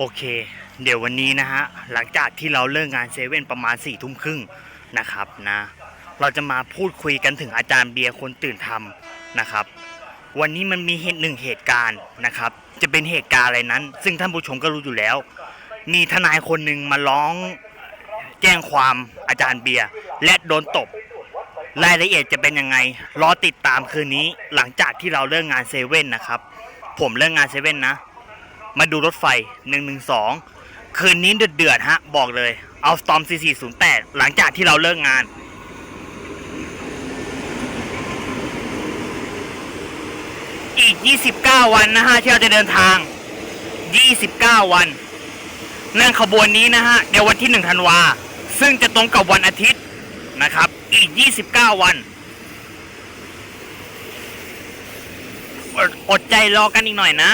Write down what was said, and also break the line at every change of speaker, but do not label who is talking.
โอเค เดี๋ยววันนี้นะฮะ หลังจากที่เราเลิกงานเซเว่นประมาณ4ี่ทุ่มครึ่งนะครับนะ เราจะมาพูดคุยกันถึงอาจารย์เบียร์คนตื่นทำนะครับ วันนี้มันมีเหตุหนึ่งเหตุการณ์นะครับ จะเป็นเหตุการณ์อะไรนั้น ซึ่งท่านผู้ชมก็รู้อยู่แล้ว มีทนายคนหนึ่งมาร้องแจ้งความอาจารย์เบียร์และโดนตบรายละเอียดจะเป็นยังไง รอติดตามคืนนี้หลังจากที่เราเลิกงานเซเว่นนะครับ ผมเลิกงานเซเว่นนะ มาดูรถไฟ 112 คืนนี้เดือดๆฮะ บอกเลย เอาสตอม 4408 หลังจากที่เราเลิกงานอีก 29 วันนะฮะที่เราจะเดินทาง 29 วัน นั่งขบวนนี้นะฮะเดี๋ยววันที่ 1 ธันวา ซึ่งจะตรงกับวันอาทิตย์นะครับ อีก 29 วันออดใจรอกันอีกหน่อยนะ